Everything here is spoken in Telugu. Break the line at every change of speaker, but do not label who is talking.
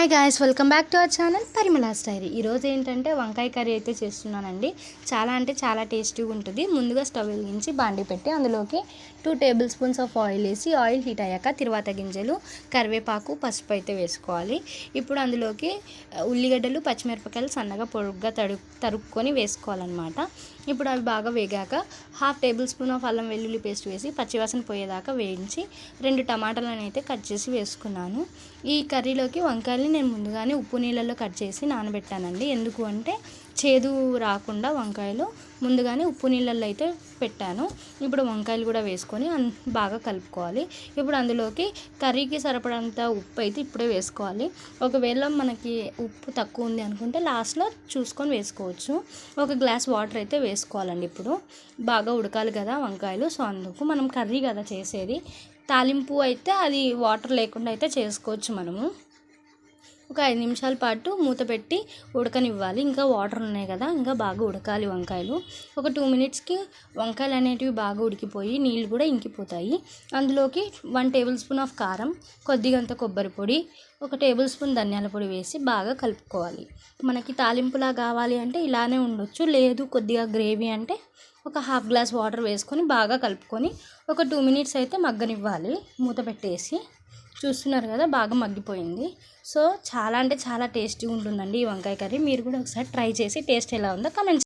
Hi guys welcome back to our channel Parimala story ఈరోజు ఏంటంటే వంకాయ కర్రీ అయితే చేస్తున్నానండి. చాలా అంటే చాలా టేస్టీగా ఉంటుంది. ముందుగా స్టవ్ వెలిగించి బాండి పెట్టి అందులోకి two tablespoons of oil వేసి ఆయిల్ హీట్ అయ్యాక తిరువాత గింజలు కరివేపాకు పసుపు అయితే వేసుకోవాలి. ఇప్పుడు అందులోకి ఉల్లిగడ్డలు పచ్చిమిరపకాయలు సన్నగా పొడుగ్గా తడు తరుక్కొని వేసుకోవాలన్నమాట. ఇప్పుడు అవి బాగా వేగాక హాఫ్ టేబుల్ స్పూన్ ఆఫ్ అల్లం వెల్లుల్లి పేస్ట్ వేసి పచ్చివాసన పోయేదాకా వేయించి రెండు టమాటాలను అయితే కట్ చేసి వేసుకున్నాను. ఈ కర్రీలోకి వంకాయలు నేను ముందుగానే ఉప్పు నీళ్ళల్లో కట్ చేసి నానబెట్టానండి. ఎందుకు అంటే చేదు రాకుండా వంకాయలు ముందుగానే ఉప్పు నీళ్ళల్లో అయితే పెట్టాను. ఇప్పుడు వంకాయలు కూడా వేసుకొని బాగా కలుపుకోవాలి. ఇప్పుడు అందులోకి కర్రీకి సరిపడంత ఉప్పు అయితే ఇప్పుడే వేసుకోవాలి. ఒకవేళ మనకి ఉప్పు తక్కువ ఉంది అనుకుంటే లాస్ట్లో చూసుకొని వేసుకోవచ్చు. ఒక గ్లాస్ వాటర్ అయితే వేసుకోవాలండి ఇప్పుడు. బాగా ఉడకాలి కదా వంకాయలు. సో అందుకు మనం కర్రీ కదా చేసేది. తాలింపు అయితే అది వాటర్ లేకుండా అయితే చేసుకోవచ్చు మనము. ఒక ఐదు నిమిషాల పాటు మూత పెట్టి ఉడకనివ్వాలి. ఇంకా వాటర్ ఉన్నాయి కదా ఇంకా బాగా ఉడకాలి వంకాయలు. ఒక టూ మినిట్స్కి వంకాయలు అనేటివి బాగా ఉడికిపోయి నీళ్ళు కూడా ఇంకిపోతాయి. అందులోకి వన్ టేబుల్ స్పూన్ ఆఫ్ కారం కొద్దిగంత కొబ్బరి పొడి ఒక టేబుల్ స్పూన్ ధనియాల పొడి వేసి బాగా కలుపుకోవాలి. మనకి తాలింపులా కావాలి అంటే ఇలానే ఉండొచ్చు. లేదు కొద్దిగా గ్రేవీ అంటే ఒక హాఫ్ గ్లాస్ వాటర్ వేసుకొని బాగా కలుపుకొని ఒక టూ మినిట్స్ అయితే మగ్గనివ్వాలి మూత పెట్టేసి. చూస్తున్నారు కదా బాగా మగ్గిపోయింది. సో చాలా అంటే చాలా టేస్టీగా ఉంటుందండి ఈ వంకాయ కర్రీ. మీరు కూడా ఒకసారి ట్రై చేసి టేస్ట్ ఎలా ఉందో కమెంట్